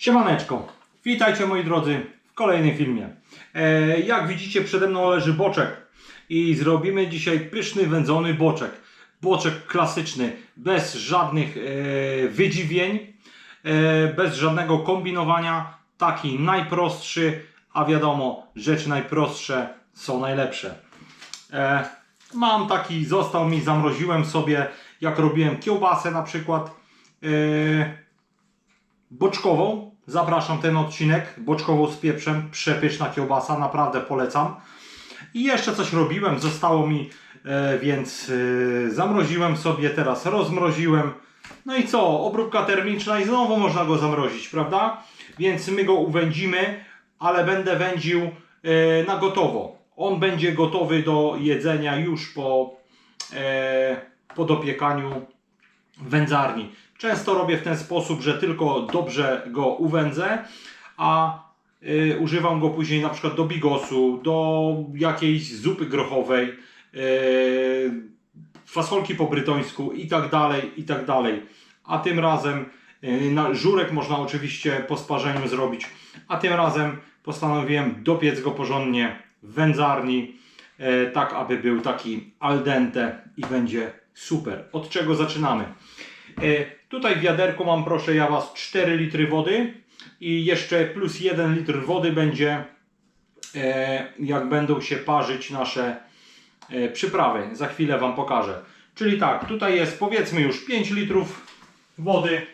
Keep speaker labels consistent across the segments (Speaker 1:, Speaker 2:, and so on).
Speaker 1: Siemaneczko, witajcie moi drodzy w kolejnym filmie. E, jak widzicie przede mną leży boczek i zrobimy dzisiaj pyszny wędzony boczek. Boczek klasyczny, bez żadnych e, wydziwień, e, bez żadnego kombinowania, taki najprostszy, a wiadomo, rzeczy najprostsze są najlepsze. E, mam taki, został mi, zamroziłem sobie, jak robiłem kiełbasę na przykład. E, boczkową. Zapraszam ten odcinek. Boczkową z pieprzem. Przepyszna kiełbasa, naprawdę polecam. I jeszcze coś robiłem, zostało mi, e, więc e, zamroziłem sobie, teraz rozmroziłem. No i co? Obróbka termiczna i znowu można go zamrozić, prawda? Więc my go uwędzimy, ale będę wędził e, na gotowo. On będzie gotowy do jedzenia już po, po dopiekaniu wędzarni. Często robię w ten sposób, że tylko dobrze go uwędzę, a y, używam go później na przykład do bigosu, do jakiejś zupy grochowej, y, fasolki po brytońsku i tak dalej, i tak dalej. A tym razem y, na żurek można oczywiście po sparzeniu zrobić, a tym razem postanowiłem dopiec go porządnie w wędzarni, y, tak aby był taki al dente i będzie super. Od czego zaczynamy? E, Tutaj w wiaderku mam, proszę ja Was, 4 litry wody i jeszcze plus 1 litr wody będzie, e, jak będą się parzyć nasze e, przyprawy. Za chwilę Wam pokażę. Czyli tak, tutaj jest powiedzmy już 5 litrów wody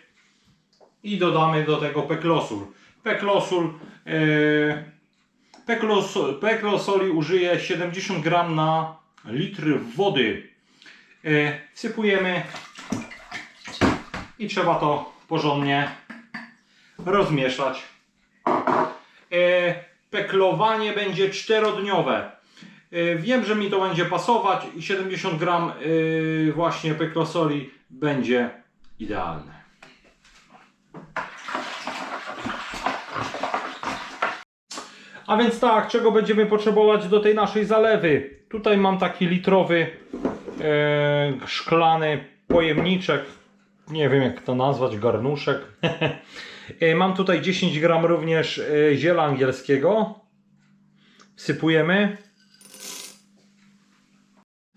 Speaker 1: i dodamy do tego peklosul. Peklosul, e, peklos, peklosoli użyję 70 gram na litr wody. Wsypujemy i trzeba to porządnie rozmieszać. E, peklowanie będzie czterodniowe. E, wiem, że mi to będzie pasować i 70 gram e, właśnie peklosoli będzie idealne. A więc tak, czego będziemy potrzebować do tej naszej zalewy? Tutaj mam taki litrowy szklany pojemniczek nie wiem jak to nazwać, garnuszek. E, Mam tutaj 10 gram również e, ziela angielskiego. Wsypujemy.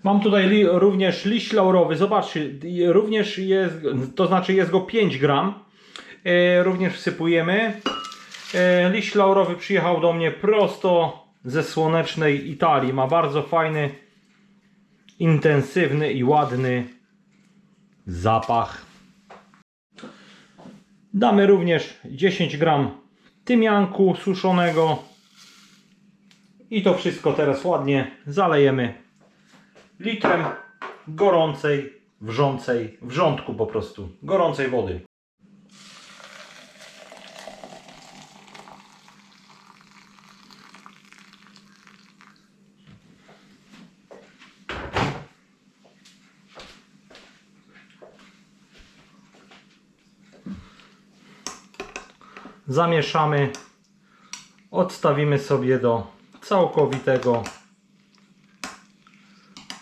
Speaker 1: Mam tutaj li, również liść laurowy. Zobaczcie, również jest, to znaczy jest go 5 gram. E, również wsypujemy. Liść laurowy przyjechał do mnie prosto ze słonecznej Italii. Ma bardzo fajny, intensywny i ładny zapach. Damy również 10 gram tymianku suszonego. I to wszystko teraz ładnie zalejemy litrem gorącej, wrzącej, wrzątku po prostu, gorącej wody. Zamieszamy, odstawimy sobie do całkowitego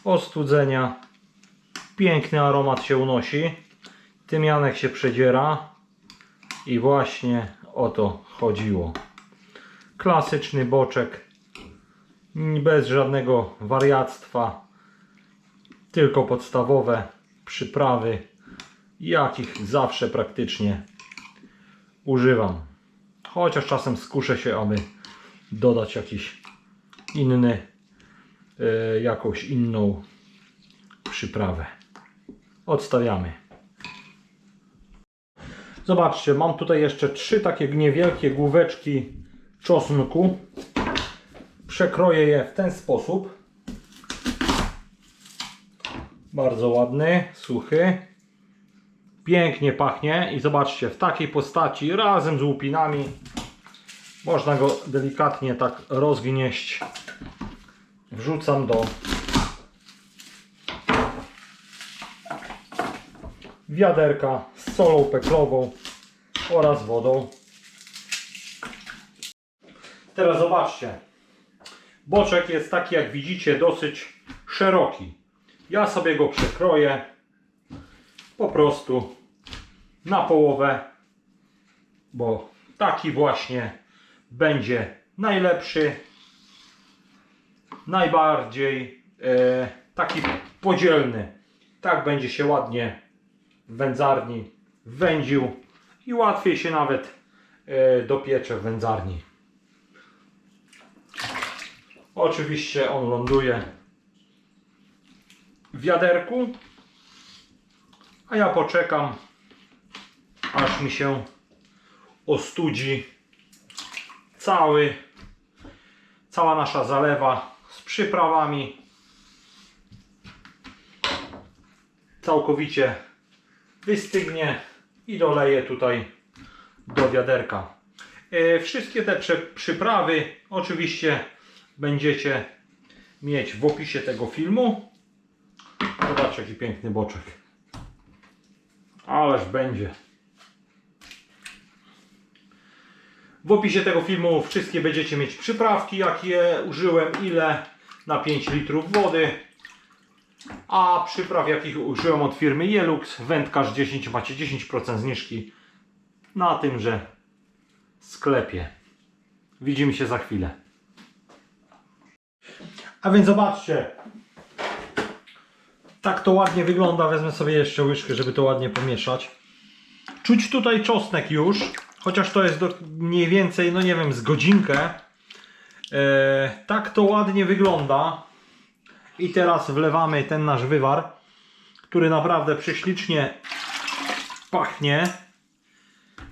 Speaker 1: ostudzenia. Piękny aromat się unosi, tymianek się przedziera i właśnie o to chodziło. Klasyczny boczek, bez żadnego wariactwa, tylko podstawowe przyprawy, jakich zawsze praktycznie używam. Chociaż czasem skuszę się, aby dodać jakiś inny, e, jakąś inną przyprawę. Odstawiamy. Zobaczcie, mam tutaj jeszcze trzy takie niewielkie główeczki czosnku. Przekroję je w ten sposób. Bardzo ładny, suchy. Pięknie pachnie i zobaczcie, w takiej postaci razem z łupinami można go delikatnie tak rozgnieść. Wrzucam do wiaderka z solą peklową oraz wodą. Teraz zobaczcie. Boczek jest taki jak widzicie dosyć szeroki. Ja sobie go przekroję po prostu na połowę, bo taki właśnie będzie najlepszy, najbardziej e, taki podzielny. Tak będzie się ładnie w wędzarni wędził i łatwiej się nawet e, dopiecze w wędzarni. Oczywiście on ląduje w wiaderku, a ja poczekam, aż mi się ostudzi cały, cała nasza zalewa z przyprawami. Całkowicie wystygnie i doleję tutaj do wiaderka. E, Wszystkie te przyprawy oczywiście będziecie mieć w opisie tego filmu. Zobaczcie jaki piękny boczek. Ależ będzie. W opisie tego filmu wszystkie będziecie mieć przyprawki, jakie użyłem, ile na 5 litrów wody. A przypraw, jakich użyłem od firmy Jelux, wędkarz 10, macie 10% zniżki na tymże sklepie. Widzimy się za chwilę. A więc zobaczcie. Tak to ładnie wygląda. Wezmę sobie jeszcze łyżkę, żeby to ładnie pomieszać. Czuć tutaj czosnek już, chociaż to jest do, mniej więcej, no nie wiem, z godzinkę. E, tak to ładnie wygląda. I teraz wlewamy ten nasz wywar, który naprawdę prześlicznie pachnie.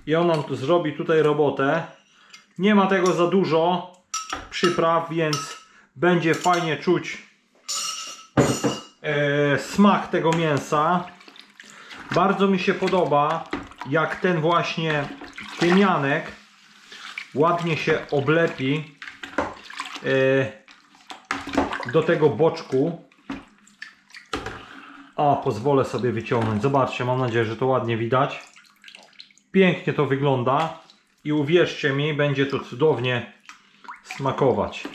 Speaker 1: I on nam tu zrobi tutaj robotę. Nie ma tego za dużo przypraw, więc będzie fajnie czuć e, smak tego mięsa. Bardzo mi się podoba, jak ten właśnie tymianek ładnie się oblepi e, do tego boczku. A, pozwolę sobie wyciągnąć. Zobaczcie, mam nadzieję, że to ładnie widać. Pięknie to wygląda i uwierzcie mi, będzie to cudownie smakować.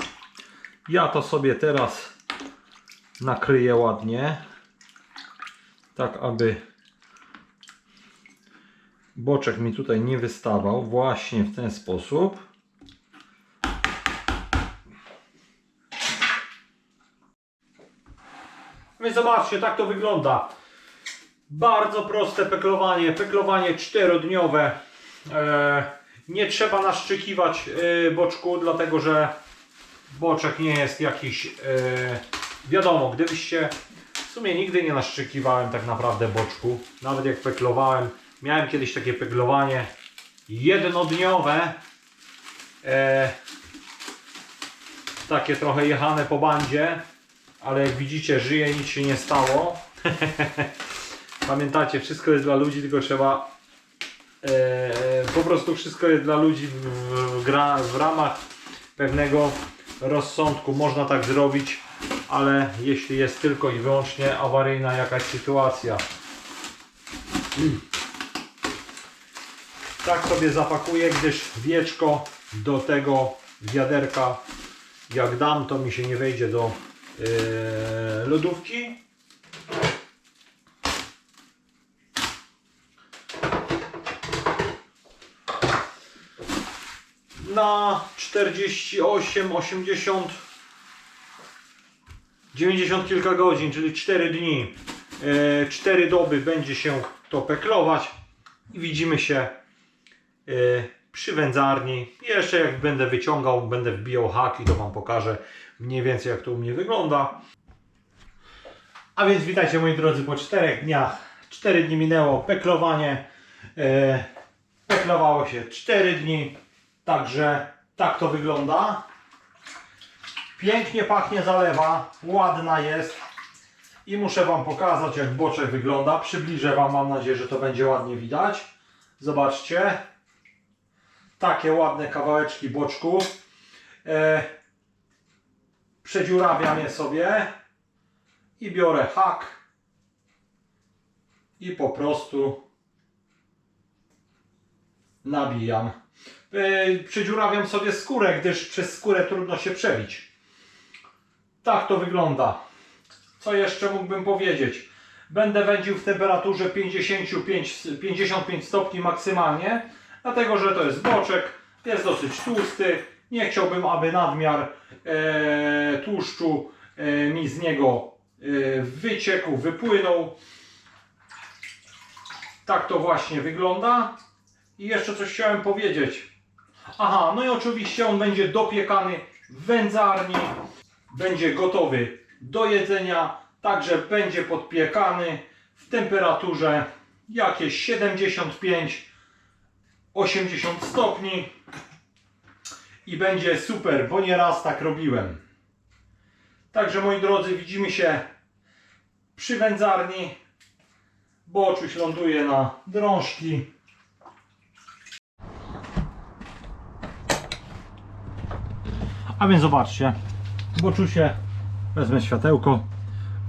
Speaker 1: Ja to sobie teraz nakryję ładnie, tak aby boczek mi tutaj nie wystawał. Właśnie w ten sposób. Więc zobaczcie, tak to wygląda. Bardzo proste peklowanie, peklowanie czterodniowe. E, nie trzeba naszczykiwać e, boczku, dlatego że boczek nie jest jakiś, e, wiadomo, gdybyście, w sumie nigdy nie naszczykiwałem tak naprawdę boczku, nawet jak peklowałem, miałem kiedyś takie peklowanie jednodniowe, e, takie trochę jechane po bandzie, ale jak widzicie żyje, nic się nie stało. Pamiętacie, wszystko jest dla ludzi, tylko trzeba e, po prostu wszystko jest dla ludzi w, w, gra, w ramach pewnego rozsądku. Można tak zrobić, ale jeśli jest tylko i wyłącznie awaryjna jakaś sytuacja. Tak sobie zapakuję, gdyż wieczko do tego wiaderka jak dam, to mi się nie wejdzie do e, lodówki. na 48, 80, 90 kilka godzin, czyli 4 dni, e, 4 doby będzie się to peklować i widzimy się e, przy wędzarni. Jeszcze jak będę wyciągał, będę wbijał haki, to Wam pokażę mniej więcej jak to u mnie wygląda. A więc witajcie moi drodzy po 4 dniach. 4 dni minęło, peklowanie. E, peklowało się 4 dni. Także tak to wygląda. Pięknie pachnie zalewa, ładna jest. I muszę Wam pokazać jak boczek wygląda. Przybliżę Wam, mam nadzieję, że to będzie ładnie widać. Zobaczcie. Takie ładne kawałeczki boczku. E, przedziurawiam je sobie i biorę hak i po prostu nabijam. Yy, Przedziurawiam sobie skórę, gdyż przez skórę trudno się przebić. Tak to wygląda. Co jeszcze mógłbym powiedzieć? Będę wędził w temperaturze 55, 55 stopni maksymalnie, dlatego że to jest boczek, jest dosyć tłusty. Nie chciałbym, aby nadmiar e, tłuszczu e, mi z niego e, wyciekł, wypłynął. Tak to właśnie wygląda. I jeszcze coś chciałem powiedzieć. Aha, no i oczywiście on będzie dopiekany w wędzarni. Będzie gotowy do jedzenia. Także będzie podpiekany w temperaturze jakieś 75-80 stopni. I będzie super, bo nieraz tak robiłem. Także moi drodzy, widzimy się przy wędzarni. Boczuś ląduje na drążki. A więc zobaczcie, boczusie, wezmę światełko,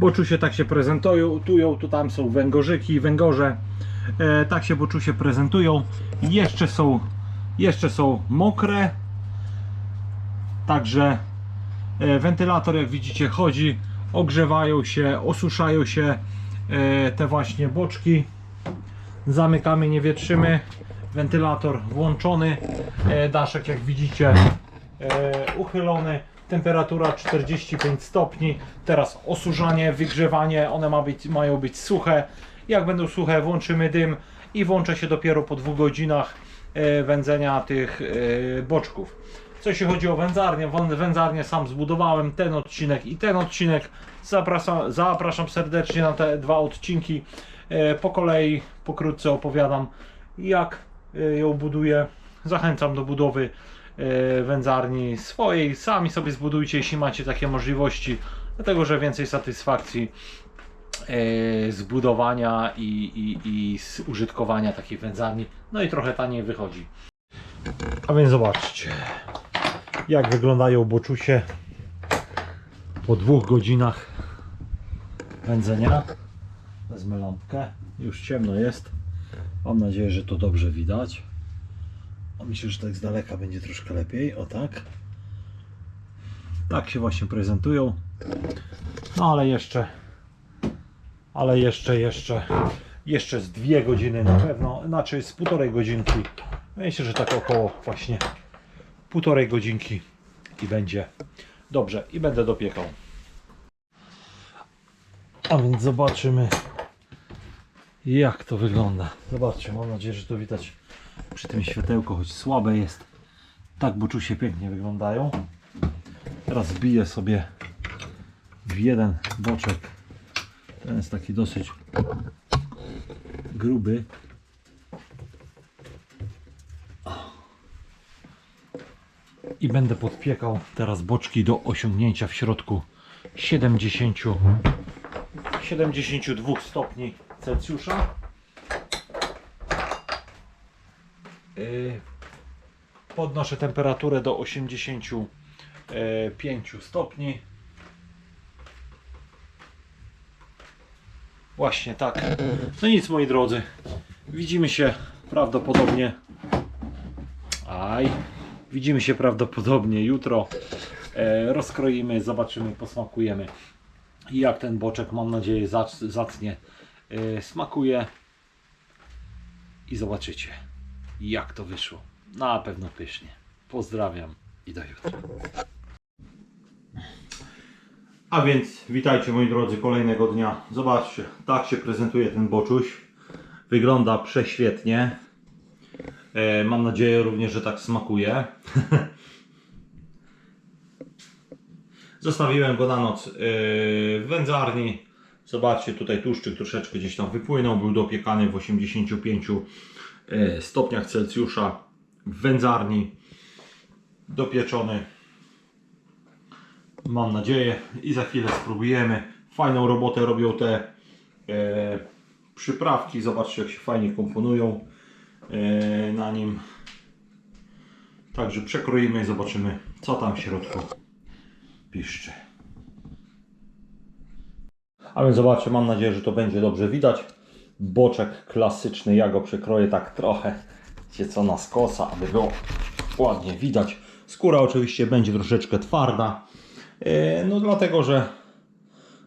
Speaker 1: boczusie tak się prezentują, tują, tu tam są węgorzyki, węgorze, e, tak się boczusie prezentują, jeszcze są, jeszcze są mokre, także e, wentylator jak widzicie chodzi, ogrzewają się, osuszają się e, te właśnie boczki, zamykamy, nie wietrzymy, wentylator włączony, e, daszek jak widzicie e, uchylony, temperatura 45 stopni, teraz osuszanie, wygrzewanie, one ma być, mają być suche, jak będą suche włączymy dym i włączę się dopiero po dwóch godzinach e, wędzenia tych e, boczków. Co jeśli chodzi o wędzarnię, wędzarnię sam zbudowałem, ten odcinek i ten odcinek. Zapraszam, zapraszam serdecznie na te dwa odcinki. E, Po kolei pokrótce opowiadam, jak ją buduję. Zachęcam do budowy wędzarni swojej. Sami sobie zbudujcie, jeśli macie takie możliwości, dlatego że więcej satysfakcji e, z budowania i, i, i z użytkowania takiej wędzarni. No i trochę taniej wychodzi. A więc zobaczcie, jak wyglądają boczusie po dwóch godzinach wędzenia. Wezmę lampkę. Już ciemno jest. Mam nadzieję, że to dobrze widać. Myślę, że tak z daleka będzie troszkę lepiej. O tak. Tak się właśnie prezentują. No ale jeszcze, ale jeszcze, jeszcze, jeszcze z dwie godziny na pewno, znaczy z półtorej godzinki. Myślę, że tak około właśnie półtorej godzinki i będzie dobrze i będę dopiekał. A więc zobaczymy jak to wygląda. Zobaczcie, mam nadzieję, że to widać przy tym światełku, choć słabe jest. Tak boczusie pięknie wyglądają. Teraz wbiję sobie w jeden boczek. Ten jest taki dosyć gruby. I będę podpiekał teraz boczki do osiągnięcia w środku 70 72 stopni Celsjusza. Yy, Podnoszę temperaturę do 85 stopni. Właśnie tak. No nic moi drodzy. Widzimy się prawdopodobnie. Aj. Widzimy się prawdopodobnie jutro. E, rozkroimy, zobaczymy, posmakujemy. I jak ten boczek, mam nadzieję, zac- zacnie e, smakuje. I zobaczycie, jak to wyszło. Na pewno pysznie. Pozdrawiam i do jutra. A więc witajcie moi drodzy kolejnego dnia. Zobaczcie, tak się prezentuje ten boczuś. Wygląda prześwietnie. E, mam nadzieję również, że tak smakuje. Zostawiłem go na noc yy, w wędzarni. Zobaczcie, tutaj tłuszczyk troszeczkę gdzieś tam wypłynął. Był dopiekany w 85 yy, stopniach Celsjusza w wędzarni. Dopieczony. Mam nadzieję. I za chwilę spróbujemy. Fajną robotę robią te yy, przyprawki. Zobaczcie, jak się fajnie komponują yy, na nim. Także przekroimy i zobaczymy, co tam w środku piszczy. A więc zobaczcie, mam nadzieję, że to będzie dobrze widać. Boczek klasyczny, ja go przekroję tak trochę, wiecie co, na skosa, aby było ładnie widać. Skóra oczywiście będzie troszeczkę twarda, no dlatego, że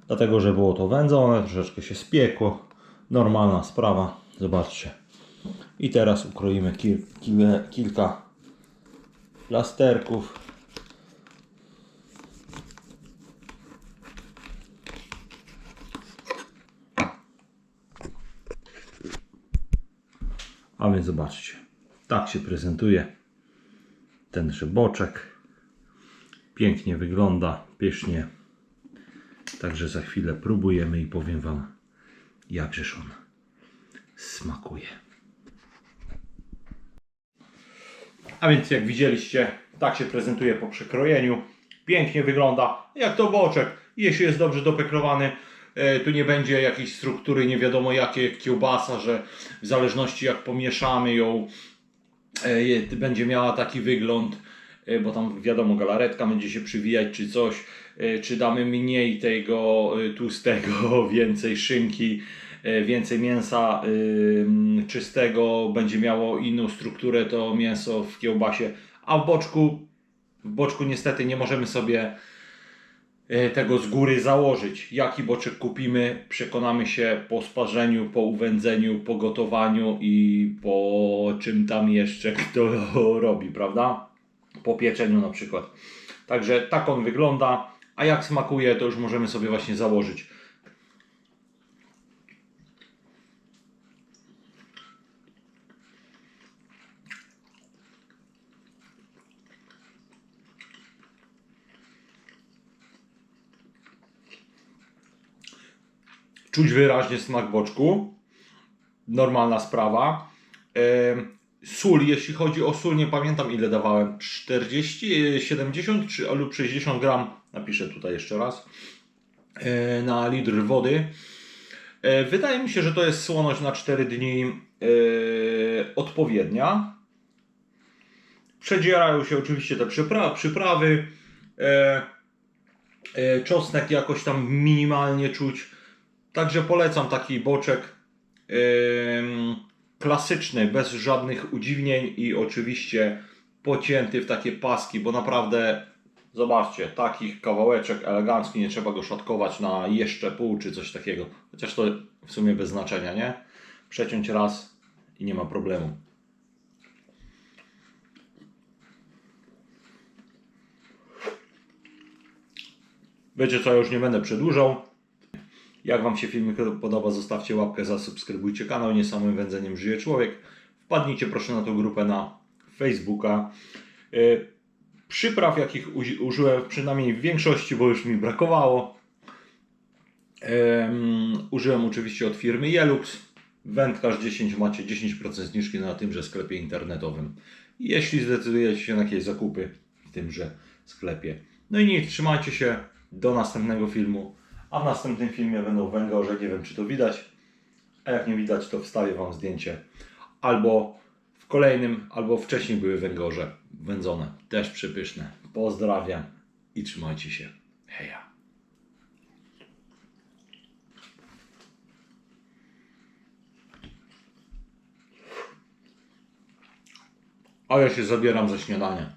Speaker 1: dlatego, że było to wędzone, troszeczkę się spiekło. Normalna sprawa, zobaczcie. I teraz ukroimy kil, kil, kilka plasterków. A więc zobaczcie, tak się prezentuje tenże boczek. Pięknie wygląda, pysznie. Także za chwilę próbujemy i powiem Wam, jakżeż on smakuje. A więc jak widzieliście, tak się prezentuje po przekrojeniu. Pięknie wygląda, jak to boczek. Jeśli jest dobrze dopekrowany, e, tu nie będzie jakiejś struktury nie wiadomo jakie, jak kiełbasa, że w zależności jak pomieszamy ją, e, będzie miała taki wygląd, bo tam wiadomo, galaretka będzie się przywijać czy coś, e, czy damy mniej tego e, tłustego, więcej szynki, e, więcej mięsa czystego, będzie miało inną strukturę to mięso w kiełbasie, a w boczku, w boczku niestety nie możemy sobie e, tego z góry założyć. Jaki boczek kupimy, przekonamy się po sparzeniu, po uwędzeniu, po gotowaniu i po czym tam jeszcze kto robi, prawda? Po pieczeniu na przykład. Także tak on wygląda, a jak smakuje, to już możemy sobie właśnie założyć. Czuć wyraźnie smak boczku. Normalna sprawa. Sól, jeśli chodzi o sól, nie pamiętam ile dawałem. 40, e, 70 czy, lub 60 gram. Napiszę tutaj jeszcze raz. e, Na litr wody. E, Wydaje mi się, że to jest słoność na 4 dni e, odpowiednia. Przedzierają się oczywiście te przypra- przyprawy. Czosnek jakoś tam minimalnie czuć. Także polecam taki boczek klasyczny, bez żadnych udziwnień i oczywiście pocięty w takie paski, bo naprawdę zobaczcie, takich kawałeczek elegancki, nie trzeba go szatkować na jeszcze pół czy coś takiego. Chociaż to w sumie bez znaczenia, nie? Przeciąć raz i nie ma problemu. Wiecie co, ja już nie będę przedłużał. Jak Wam się filmik podoba, zostawcie łapkę, zasubskrybujcie kanał Nie samym wędzeniem żyje człowiek. Wpadnijcie proszę na tą grupę na Facebooka. Yy, Przypraw, jakich użyłem przynajmniej w większości, bo już mi brakowało. Em, użyłem oczywiście od firmy Jelux. Wędkarz 10 macie 10% zniżki na tymże sklepie internetowym. Jeśli zdecydujecie się na jakieś zakupy w tymże sklepie. No i nic, trzymajcie się do następnego filmu. A w następnym filmie będą węgorze, nie wiem czy to widać. A jak nie widać, to wstawię Wam zdjęcie. Albo w kolejnym, albo wcześniej były węgorze wędzone. Też przepyszne. Pozdrawiam i trzymajcie się. Heja. A ja się zabieram za śniadanie.